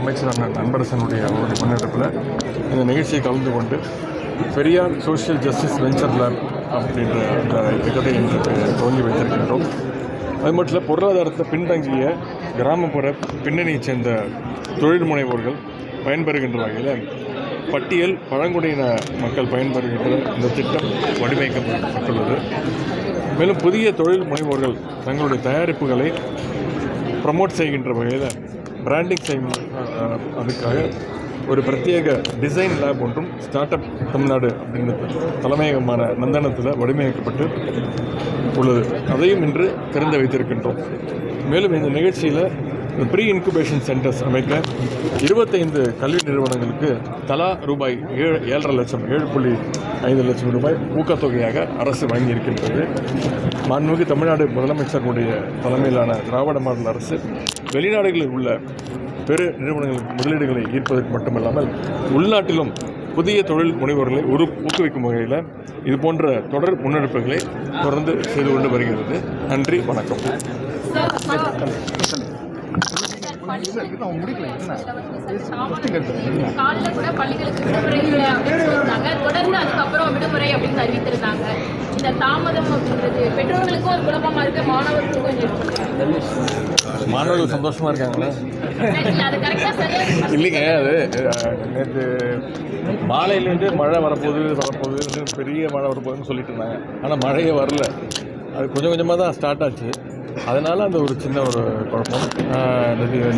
அமைச்சரான நண்பரசனுடைய அன்பரசனுடைய அவருடைய முன்னெடுப்பில் இந்த நிகழ்ச்சியை கலந்து கொண்டு Periyar social justice venture lab அப்படின்ற அந்த திட்டத்தை இன்று துவங்கி வைத்திருக்கின்றோம். அது மட்டும் இல்லை பொருளாதாரத்தை பின்தங்கிய கிராமப்புற பின்னணியைச் சேர்ந்த தொழில் முனைவோர்கள் பயன்பெறுகின்ற வகையில் பட்டியல் பழங்குடியின மக்கள் பயன்பெறுகின்ற இந்த திட்டம் வடிவமைக்கப்பட்டுள்ளது. மேலும் புதிய தொழில் முனைவோர்கள் தங்களுடைய தயாரிப்புகளை ப்ரமோட் செய்கின்ற வகையில் பிராண்டிங் செய்யும் அதுக்காக ஒரு பிரத்யேக டிசைன் லேப் ஒன்றும் ஸ்டார்ட் அப் தமிழ்நாடு அப்படின்ற தலைமையகமான நந்தனத்தில் வடிவமைக்கப்பட்டு உள்ளது. அதையும் இன்று திறந்து வைத்திருக்கின்றோம் மேலும் இந்த நிகழ்ச்சியில் ப்ரீ இன்குபேஷன் சென்டர்ஸ் அமைக்க இருபத்தைந்து கல்வி நிறுவனங்களுக்கு தலா ரூபாய் ஏழு ஏழரை லட்சம் ஏழு புள்ளி ஐந்து லட்சம் ரூபாய் ஊக்கத்தொகையாக அரசு வழங்கியிருக்கின்றது. மாண்புமிகு தமிழ்நாடு முதலமைச்சர்களுடைய தலைமையிலான திராவிட மாடல் அரசு வெளிநாடுகளில் உள்ள பெரு நிறுவனங்களுக்கு முதலீடுகளை ஈர்ப்பதற்கு மட்டுமல்லாமல் உள்நாட்டிலும் புதிய தொழில் முனைவோர்களை உரு ஊக்குவிக்கும் வகையில் இது போன்ற தொடர் முன்னெடுப்புகளை தொடர்ந்து செய்து கொண்டு வருகிறது. நன்றி வணக்கம். காலைல கூட பள்ளிகளுக்கு விடுமுறை இல்லை அப்படின்னு சொல்லியிருந்தாங்க. தொடர்ந்து அதுக்கப்புறம் விடுமுறை அப்படின்னு அறிவித்திருந்தாங்க. இந்த தாமதம் அப்படின்றது பெற்றோர்களுக்கும் ஒரு குழப்பமா இருக்கு மாணவர்களுக்கும் கொஞ்சம் ஏற்படுது. மாணவர்கள் சந்தோஷமாக இருக்காங்களா? இல்லைங்க அது நேற்று மாலையிலேருந்து மழை வரப்போகுது வரப்போகுது பெரிய மழை வரப்போகுதுன்னு சொல்லிட்டு இருந்தாங்க. ஆனால் மழையே வரல. அது கொஞ்சம் கொஞ்சமாக தான் ஸ்டார்ட் ஆச்சு. அதனால் அந்த ஒரு சின்ன ஒரு குழப்பம்.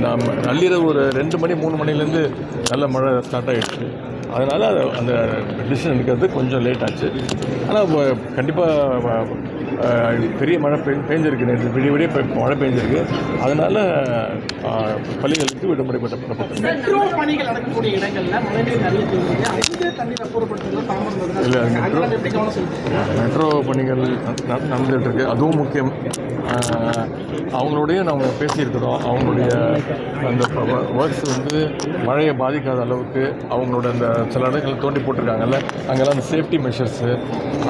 நம்ம நள்ளிரவு ஒரு ரெண்டு மணி மூணு மணிலேருந்து நல்ல மழை ஸ்டார்ட் ஆகிடுச்சு அதனால் அந்த டிசிஷன் எடுக்கிறது கொஞ்சம் லேட் ஆச்சு. ஆனால் கண்டிப்பாக பெரிய மழை பெய் பெஞ்சிருக்கு நேற்று விடிய விடிய மழை பெஞ்சிருக்கு. அதனால் பள்ளிகளுக்கு விடுமுறை. இல்லை அது மெட்ரோ மெட்ரோ பணிகள் ந- நடந்துகிட்டு இருக்கு அதுவும் முக்கியம். அவங்களோடய நம்ம பேசியிருக்கிறோம். அவங்களுடைய அந்த ஒர்க்ஸ் வந்து மழையை பாதிக்காத அளவுக்கு அவங்களோட அந்த சில இடங்கள் தோண்டி போட்டிருக்காங்கல்ல அங்கெல்லாம் அந்த சேஃப்டி மெஷர்ஸு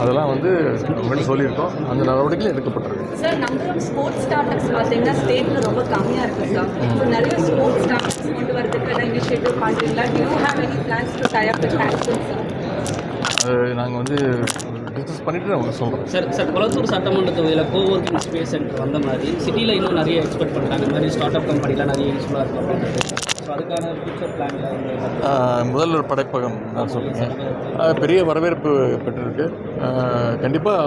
அதெல்லாம் வந்து அவங்கள்ட்ட சொல்லியிருக்கோம். அந்த நடவடிக்கைகள் எடுக்கப்பட்டிருக்கு. Sir number of sports startups பார்த்தீங்கன்னா ஸ்டேட்டில் ரொம்ப கம்மியாக இருக்குது சார் ஸோ நிறைய ஸ்போர்ட்ஸ் ஸ்டார்டப்ஸ் கொண்டு வரதுக்கான இனிஷியேட்டிவ் பண்ணுறீங்களா do you have any plans to tie up with sir அது நாங்கள் வந்து டிஸ்கஸ் பண்ணிவிட்டு நான் சொல்கிறேன் சார் சார் குளத்தூர் சட்டமன்ற தொகுதியில் கோவர்க்கிங் ஸ்பேஸ் சென்டர் வந்த மாதிரி சிட்டியில் இன்னும் நிறைய எக்ஸ்பெக்ட் பண்ணுறாங்க இந்த மாதிரி ஸ்டார்ட் அப் கம்பெனிலாம் நிறைய யூஸ்ஃபுல்லாக இருக்கும். முதல்வர் படைப்பகம் நான் சொல்லுங்கள் பெரிய வரவேற்பு பெற்றிருக்கு. கண்டிப்பாக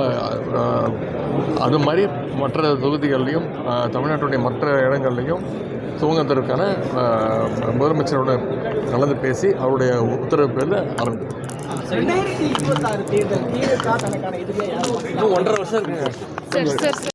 அது மாதிரி மற்ற தொகுதிகள்லையும் தமிழ்நாட்டுடைய மற்ற இடங்கள்லையும் துவங்குவதற்கான ஆஹ் முதலமைச்சரோட கலந்து பேசி அவருடைய உத்தரவு பேரில் ஆரம்பிக்கும் ரெண்டாயிரத்தி இருபத்தாறு தேர்தல் திமுக தனக்கான எதிரியா யாரும் இன்னும் ஒன்றரை வருஷம் இருக்குங்க. Sir sir.